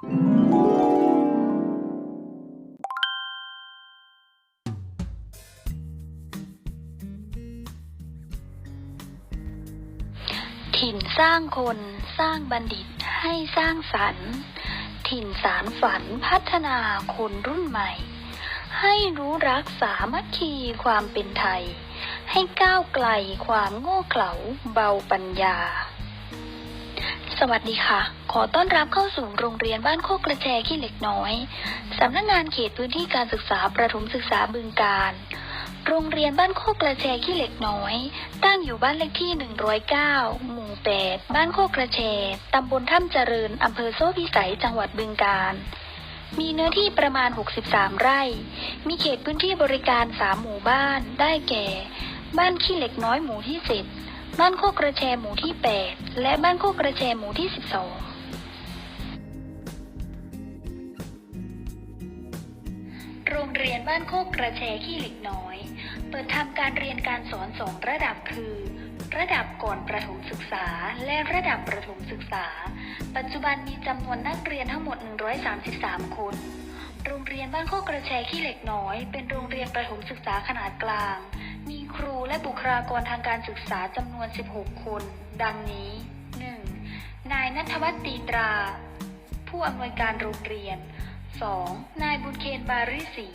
ถิ่นสร้างคนสร้างบัณฑิตให้สร้างสรรค์ ถิ่นสารฝันพัฒนาคนรุ่นใหม่ ให้รู้รักสามัคคีความเป็นไทย ให้ก้าวไกลความโง่เขลาเบาปัญญา สวัสดีค่ะ ขอต้อนรับเข้าสู่โรงเรียนบ้านโคกกระแจขี้เหล็กน้อย สำนักงงานเขตพื้นที่การศึกษาประถมศึกษาบึงการ โรงเรียนบ้านโคกกระแชขี้เหล็กน้อย ตั้งอยู่บ้านเลขที่ 109 หมู่ 8 บ้านโคกกระแชตำบลถ้ำเจริญ อำเภอโซ่พิสัย จังหวัดบึงการ มีเนื้อที่ประมาณ 63 ไร่ มีเขตพื้นที่บริการ 3 หมู่บ้าน ได้แก่ บ้านขี้เหล็กน้อยหมู่ที่ 10 บ้านโคกกระแชหมู่ที่ 8 และบ้านโคกกระแชหมู่ที่ 12 โรงเรียนบ้านโคกกระแชขี้เหล็กน้อย เปิดทำการเรียนการสอนสองระดับคือ ระดับก่อนประถมศึกษาและระดับประถมศึกษา ปัจจุบันมีจำนวนนักเรียนทั้งหมด 133 คนโรงเรียนบ้านโคกกระแชขี้เหล็กน้อย เป็นโรงเรียนประถมศึกษาขนาดกลาง ครูและบุคลากรทางการศึกษาจำนวน 16 คน ดังนี้ 1. นายนัทวัฒน์ตีตรา ผู้อำนวยการโรงเรียน 2. นายบุญเคนบาริศรี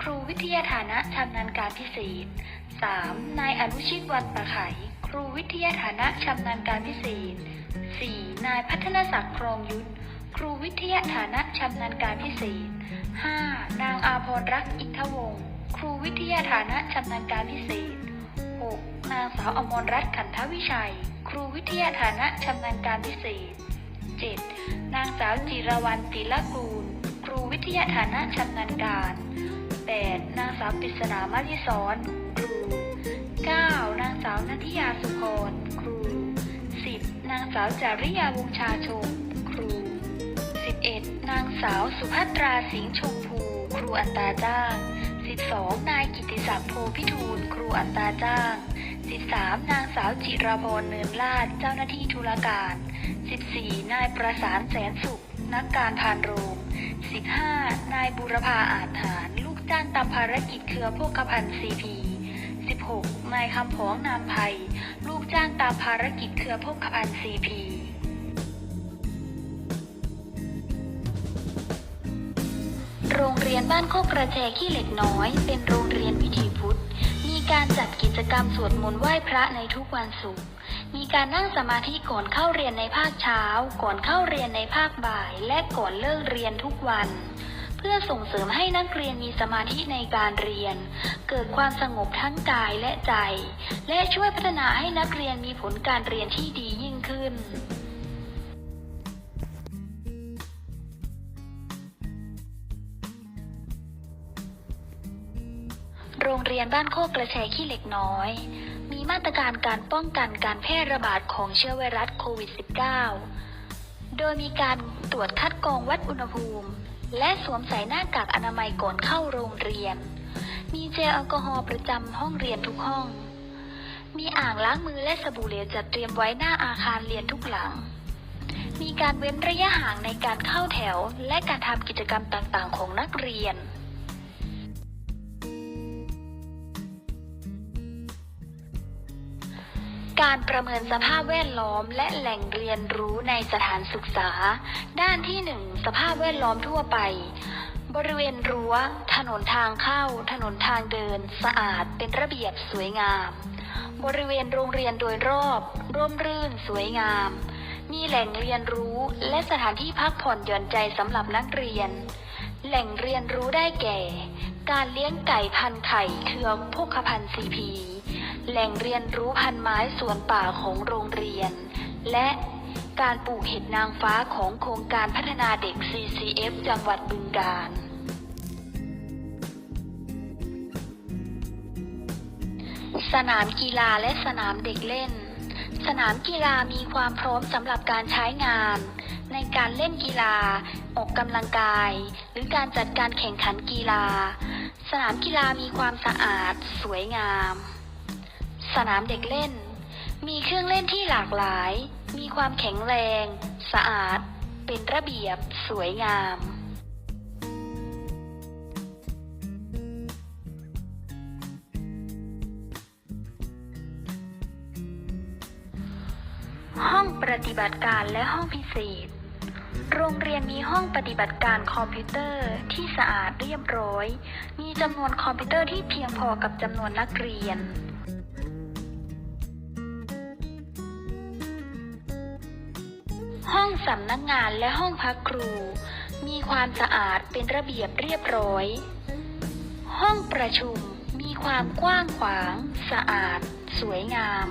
ครูวิทยาฐานะชำนาญการพิเศษ 3. นายอนุชิตวันประไข ครูวิทยาฐานะชำนาญการพิเศษ 4. นายพัฒนศักดิ์ครองยุทธ ครูวิทยาฐานะชำนาญการพิเศษ 5. นางอาพรรักอินทวงศ์ ครูวิทยาฐานะชำนาญการพิเศษ 6. นางสาวอมรรัตน์ขันทวิชัย ครูวิทยาฐานะชำนาญการพิเศษ 7. นางสาวจิรวรรณติลกูล ครูวิทยาฐานะชำนาญการ 8. นางสาวปริศนามาริสอนครู 9. นางสาวนัทยาสุพรครู 10. นางสาวจาริยาวงชาชม ครู 11. นางสาวสุภัตราสิงห์ชมพู ครูอัตราจ้าง 12. นายกิติศักดิ์โพพิทูล ครูอัตราจ้าง 13. นางสาวจิราพรเนินลาด เจ้าหน้าที่ธุรการ 14. นายประสานแสนสุข นักการพานโรง 15. นายบุรพาอาจหารลูกจ้างตามภารกิจเครือโภคภัณฑ์ซีพี 16. นายคำผองนามไพยลูกจ้างตามภารกิจเครือโภคภัณฑ์ซีพี โรงเรียนบ้านโคกกระแจขี้เหล็กน้อย เป็นโรงเรียนวิถีพุทธ มีการจัดกิจกรรมสวดมนต์ไหว้พระในทุกวันศุกร์ มีการนั่งสมาธิก่อนเข้าเรียนในภาคเช้า ก่อนเข้าเรียนในภาคบ่าย และก่อนเลิกเรียนทุกวัน เพื่อส่งเสริมให้นักเรียนมีสมาธิในการเรียน เกิดความสงบทั้งกายและใจ และช่วยพัฒนาให้นักเรียนมีผลการเรียนที่ดียิ่งขึ้น โรงเรียนบ้านโคกกระแชขี้เหล็กน้อย มีมาตรการการป้องกันการแพร่ระบาดของเชื้อไวรัสโควิด -19 โดยมีการตรวจคัดกรองวัดอุณหภูมิ และสวมใส่หน้ากากอนามัยก่อนเข้าโรงเรียน มีเจลแอลกอฮอล์ประจำห้องเรียนทุกห้อง มีอ่างล้างมือและสบู่เหลวจัดเตรียมไว้หน้าอาคารเรียนทุกหลัง มีการเว้นระยะห่างในการเข้าแถว และการทำกิจกรรมต่างๆ ของนักเรียน การประเมินสภาพแวดล้อมและแหล่งเรียนรู้ในสถานศึกษา ด้านที่หนึ่งสภาพแวดล้อมทั่วไป บริเวณรั้ว ถนนทางเข้า ถนนทางเดิน สะอาดเป็นระเบียบสวยงาม บริเวณโรงเรียนโดยรอบ ร่มรื่นสวยงาม มีแหล่งเรียนรู้และสถานที่พักผ่อนหย่อนใจสำหรับนักเรียน แหล่งเรียนรู้ได้แก่ การเลี้ยงไก่พันไข่เครือโภคภัณฑ์ซีพี แหล่งเรียนรู้พันไม้สวนป่าของโรงเรียน และการปลูกเห็ดนางฟ้าของโครงการพัฒนาเด็ก CCF จังหวัดบึงกาฬสนามกีฬาและสนามเด็กเล่น สนามกีฬามีความพร้อมสำหรับการใช้งาน ในการเล่นกีฬา ออกกำลังกาย หรือการจัดการแข่งขันกีฬา สนามกีฬามีความสะอาด สวยงาม สนามเด็กเล่น มีเครื่องเล่นที่หลากหลาย มีความแข็งแรง สะอาด เป็นระเบียบ สวยงามห้องปฏิบัติการและห้องพิเศษ โรงเรียนมีห้องปฏิบัติการคอมพิวเตอร์ที่สะอาดเรียบร้อย มีจำนวนคอมพิวเตอร์ที่เพียงพอกับจำนวนนักเรียน องสำนักงานและห้องพักครู มีความสะอาดเป็นระเบียบเรียบร้อย ห้องประชุมมีความกว้างขวาง สะอาด สวยงาม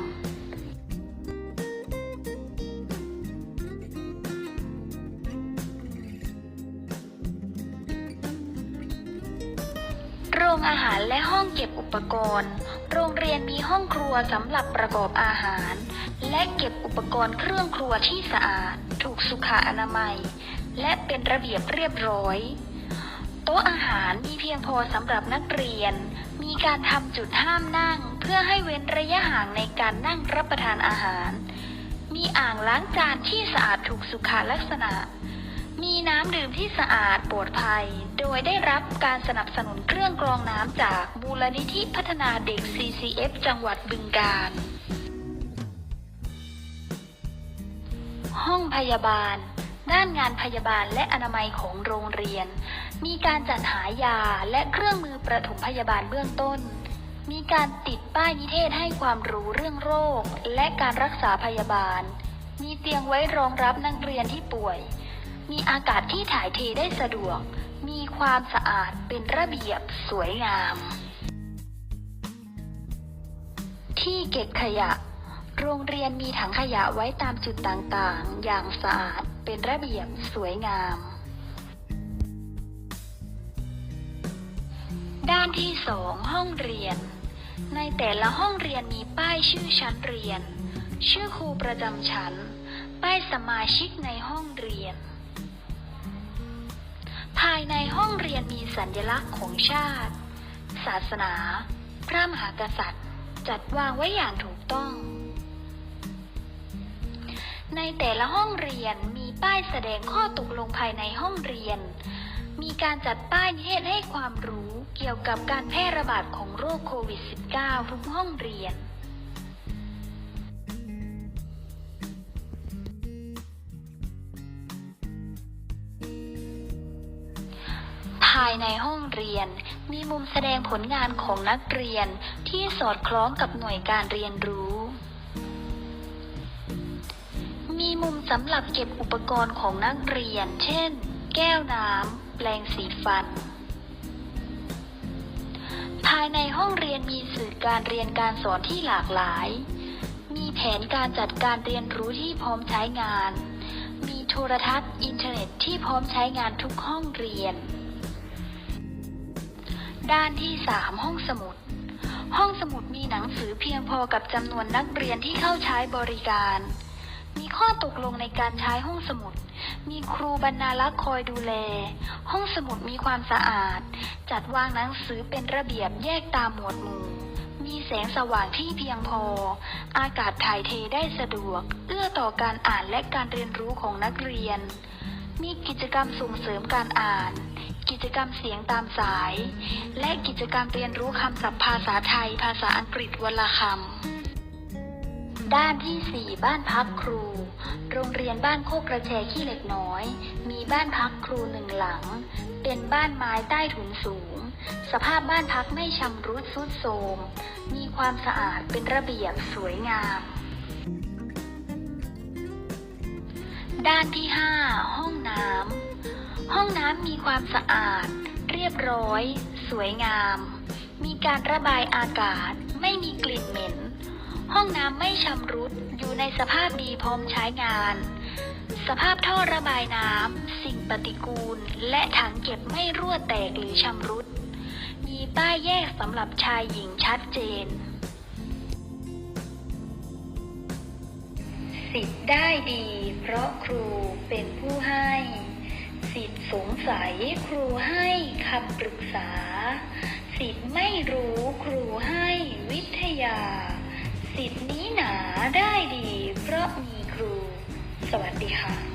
โรงอาหารและห้องเก็บอุปกรณ์ โรงเรียนมีห้องครัวสำหรับประกอบอาหาร และเก็บอุปกรณ์เครื่องครัวที่สะอาด ถูกสุขอนามัย และเป็นระเบียบเรียบร้อย โต๊ะอาหารมีเพียงพอสำหรับนักเรียน มีการทำจุดห้ามนั่ง เพื่อให้เว้นระยะห่างในการนั่งรับประทานอาหาร มีอ่างล้างจานที่สะอาดถูกสุขลักษณะ มีน้ำดื่มที่สะอาดปลอดภัย โดยได้รับการสนับสนุนเครื่องกรองน้ำจากมูลนิธิพัฒนาเด็ก CCF จังหวัดบึงกาฬ ห้องพยาบาล ด้านงานพยาบาลและอนามัยของโรงเรียน มีการจัดหายาและเครื่องมือประถมพยาบาลเบื้องต้น มีการติดป้ายนิเทศให้ความรู้เรื่องโรค และการรักษาพยาบาล มีเตียงไว้รองรับนักเรียนที่ป่วย มีอากาศที่ถ่ายเทได้สะดวก มีความสะอาดเป็นระเบียบสวยงาม ที่เก็บขยะ โรงเรียนมีถังขยะไว้ตามจุดต่างๆ อย่างสะอาด เป็นระเบียบ สวยงาม ด้านที่สองห้องเรียน ในแต่ละห้องเรียนมีป้ายชื่อชั้นเรียน ชื่อครูประจำชั้น ป้ายสมาชิกในห้องเรียน ภายในห้องเรียนมีสัญลักษณ์ของชาติ ศาสนา พระมหากษัตริย์ จัดวางไว้อย่างถูกต้อง ในแต่ละห้องเรียนมีป้ายแสดงข้อตกลงภายในห้องเรียน มีการจัดป้ายเทศให้ความรู้เกี่ยวกับการแพร่ระบาดของโรคโควิด -19 ทุกห้องเรียน ภายในห้องเรียนมีมุมแสดงผลงานของนักเรียนที่สอดคล้องกับหน่วยการเรียนรู้ มีมุมสำหรับเก็บอุปกรณ์ของนักเรียน เช่น แก้วน้ำ แปรงสีฟัน ภายในห้องเรียนมีสื่อการเรียนการสอนที่หลากหลาย มีแผนการจัดการเรียนรู้ที่พร้อมใช้งาน มีโทรทัศน์ อินเทอร์เน็ตที่พร้อมใช้งานทุกห้องเรียน ด้านที่ 3 ห้องสมุดห้องสมุดมีหนังสือเพียงพอกับจำนวนนักเรียนที่เข้าใช้บริการ มีข้อ ตกลงในการใช้ห้องสมุด มีครูบรรณารักษ์คอยดูแล ห้องสมุดมีความสะอาด จัดวางหนังสือเป็นระเบียบแยกตามหมวดหมู่ มีแสงสว่างที่เพียงพอ อากาศถ่ายเทได้สะดวก เอื้อต่อการอ่านและการเรียนรู้ของนักเรียน มีกิจกรรมส่งเสริมการอ่าน กิจกรรมเสียงตามสาย และกิจกรรมเรียนรู้คำศัพท์ภาษาไทย ภาษาอังกฤษวลคำ ด้านที่ 4 บ้านพักครู โรงเรียนบ้านโคกกระแชขี้เหล็กน้อย มีบ้านพักครูหนึ่งหลัง เป็นบ้านไม้ใต้ถุนสูง สภาพบ้านพักไม่ชำรุดทรุดโทรม มีความสะอาดเป็นระเบียบสวยงาม ด้านที่ 5 ห้องน้ำ ห้องน้ำมีความสะอาด เรียบร้อย สวยงาม มีการระบายอากาศ ไม่มีกลิ่นเหม็น องน้ำไม่ชำรุด อยู่ในสภาพดีพร้อมใช้งาน สภาพท่อระบายน้ำ สิ่งปฏิกูล และถังเก็บไม่รั่วแตกหรือชำรุด มีป้ายแยกสำหรับชายหญิงชัดเจน สิทธิ์ได้ดี เพราะครูเป็นผู้ให้ สิทธิ์สงสัยครูให้คำปรึกษา สิทธิ์ไม่รู้ครูให้วิทยา สิทธิ์นี้หนาได้ดี เพราะมีครู สวัสดีค่ะ